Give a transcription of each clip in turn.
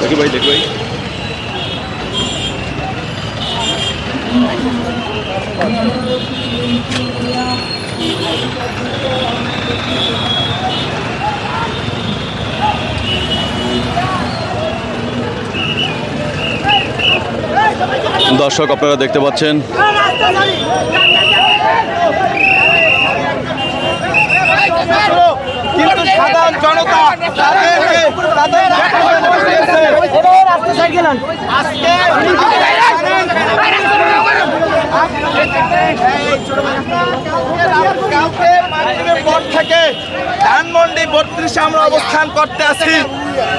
দেখি ভাই দেখি ভাই। দর্শক আপনারা দেখতে পাচ্ছেন। কিন্তু সাধারণ জনতা তাদের আজকে কালকে মাগরিবের পর থেকে ধানমন্ডি বত্রিশে আমরা অবস্থান করতে আছি।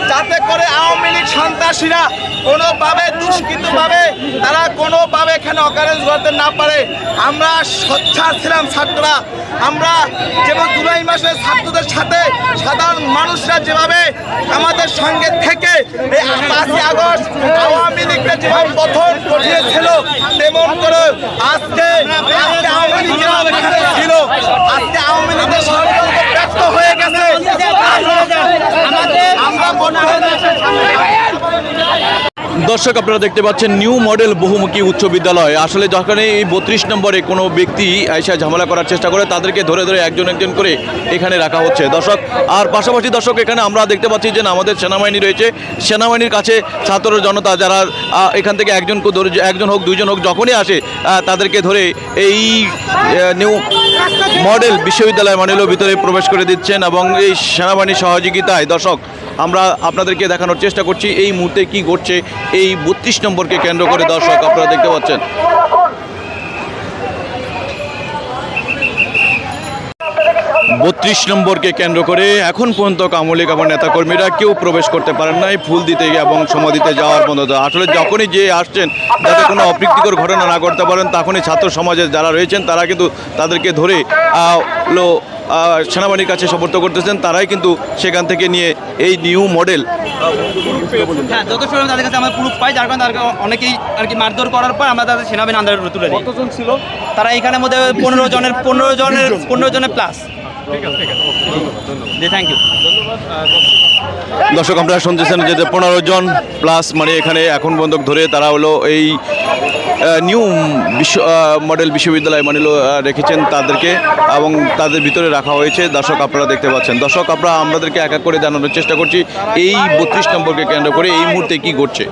যাতে করে আওয়ামী লীগ সন্ত্রাসীরা কোনোভাবে দুষ্কৃতভাবে তারা কোনোভাবে এখানে অকারেন্স করতে না পারে। আমরা সোচ্চার ছিলাম ছাত্ররা। আমরা যেমন জুলাই মাসে ছাত্রদের সাথে সাধারণ মানুষরা যেভাবে আমাদের সঙ্গে থেকে এই পাঁচই আগস্ট আওয়ামী লীগকে যেভাবে প্রথম ঘটিয়েছিল, তেমন করে আজকে আওয়ামী লীগেরা ছিল, আজকে আওয়ামী লীগের ষড়যন্ত্র ব্যর্থ হয়ে গেছে। আমরা বর্তমানে দর্শক, আপনারা দেখতে পাচ্ছেন নিউ মডেল বহুমুখী উচ্চ বিদ্যালয়। আসলে যখন এই বত্রিশ নম্বরে কোনো ব্যক্তি আইসা ঝামেলা করার চেষ্টা করে, তাদেরকে ধরে ধরে একজন একজন করে এখানে রাখা হচ্ছে। দর্শক, আর পাশাপাশি দর্শক, এখানে আমরা দেখতে পাচ্ছি যে আমাদের সেনাবাহিনী রয়েছে। সেনাবাহিনীর কাছে ছাত্র জনতা যারা এখান থেকে একজন ধরে, একজন হোক, দুইজন হোক, যখনই আসে তাদেরকে ধরে এই নিউ মডেল বিশ্ববিদ্যালয় মডেলও ভিতরে প্রবেশ করে দিচ্ছেন এবং এই সেনাবাহিনীর সহযোগিতায়, দর্শক, আমরা আপনাদেরকে দেখানোর চেষ্টা করছি, এই মুহূর্তে কি ঘটছে, এই বত্রিশ নম্বরকে কেন্দ্র করে দর্শক আপনারা দেখতে পাচ্ছেন। বত্রিশ নম্বরকে কেন্দ্র করে এখন পর্যন্ত কামলিক আমার নেতাকর্মীরা কেউ প্রবেশ করতে পারেন নাই ফুল দিতে গিয়ে এবং সমাধিতে যাওয়ার পর্যন্ত আসলে যখনই যে আসছেন যাতে কোনো অপ্রীতিকর ঘটনা না করতে পারেন তখনই ছাত্র সমাজের যারা রয়েছেন তারা কিন্তু তাদেরকে ধরে সেনাবাহিনীর কাছে সমর্থ করতেছেন। তারাই কিন্তু সেখান থেকে নিয়ে এই নিউ মডেল। হ্যাঁ যত সময় তাদের কাছে আমরা প্রুফ পাই যার কারণে অনেকেই আর কি মারধর করার পর আমরা তাদের সেনাবাহিনী তুলে দিই। কতজন ছিল? তারা এখানে মধ্যে পনেরো জনের পনেরো জনের পনেরো জনের প্লাস জি থ্যাংক ইউ দর্শক আপনারা শুনতেছেন যে পনেরো জন প্লাস মানে এখানে এখন বন্ধক ধরে তারা হলো এই নিউ বিশ্ব আহ, মডেল বিশ্ববিদ্যালয় মানে রেখেছেন তাদেরকে এবং তাদের ভিতরে রাখা হয়েছে। দর্শক আপনারা দেখতে পাচ্ছেন। দর্শক আপনারা আমাদেরকে এক এক করে জানানোর চেষ্টা করছি। এই বত্রিশ নম্বরকে কেন্দ্র করে এই মুহূর্তে কি ঘটছে?